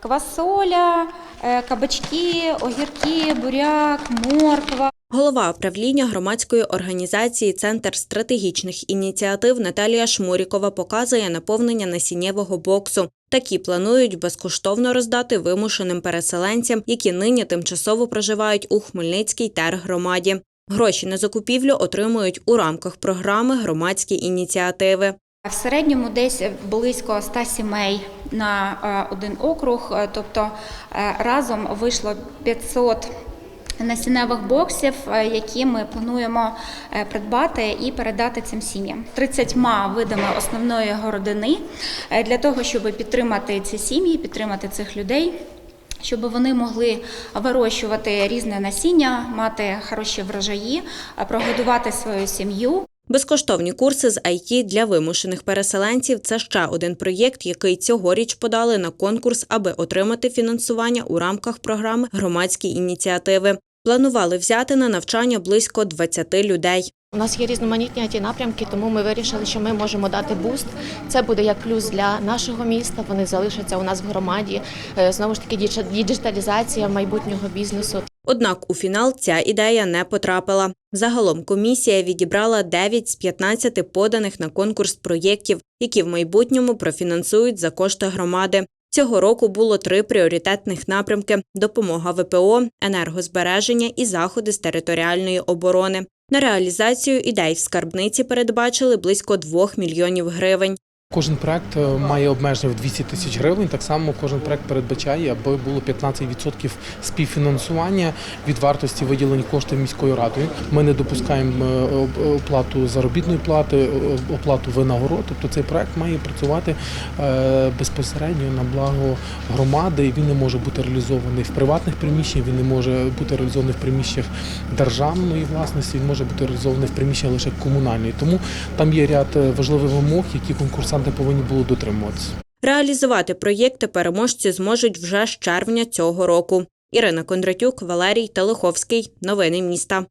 квасоля, е, кабачки, огірки, буряк, морква. Голова правління громадської організації Центр стратегічних ініціатив Наталія Шмурікова показує наповнення насіннєвого боксу. Такі планують безкоштовно роздати вимушеним переселенцям, які нині тимчасово проживають у Хмельницькій тергромаді. Гроші на закупівлю отримують у рамках програми громадські ініціативи. В середньому десь близько 100 сімей на е, один округ, е, тобто е, разом вийшло 500 насінневих боксів, які ми плануємо придбати і передати цим сім'ям. 30 видами основної городини для того, щоб підтримати ці сім'ї, підтримати цих людей. Щоб вони могли вирощувати різне насіння, мати хороші врожаї, прогодувати свою сім'ю. Безкоштовні курси з IT для вимушених переселенців це ще один проєкт, який цьогоріч подали на конкурс, аби отримати фінансування у рамках програми громадські ініціативи. Планували взяти на навчання близько 20 людей. У нас є різноманітні ті напрямки, тому ми вирішили, що ми можемо дати буст. Це буде як плюс для нашого міста. Вони залишаться у нас в громаді. Е, Знову ж таки, діджиталізація майбутнього бізнесу. Однак у фінал ця ідея не потрапила. Загалом комісія відібрала 9 з 15 поданих на конкурс проєктів, які в майбутньому профінансують за кошти громади. Цього року було три пріоритетних напрямки: допомога ВПО, енергозбереження і заходи з територіальної оборони. На реалізацію ідей в скарбниці передбачили близько 2 мільйонів гривень. Кожен проект е, має обмеження в 200 тисяч гривень. Так само кожен проект передбачає, аби було 15% співфінансування від вартості виділені коштів міською радою. Ми не допускаємо е, оплату заробітної плати, оплату винагород. Тобто цей проект має працювати е, безпосередньо на благо громади. Він не може бути реалізований в приватних приміщеннях, він не може бути реалізований в приміщеннях державної власності. Він може бути реалізований в приміщеннях лише комунальної. Тому там є ряд важливих вимог, які конкурсанти повинні були дотримуватися. Реалізувати проєкти переможці зможуть вже з червня цього року. Ірина Кондратюк, Валерій Телеховський. Новини міста.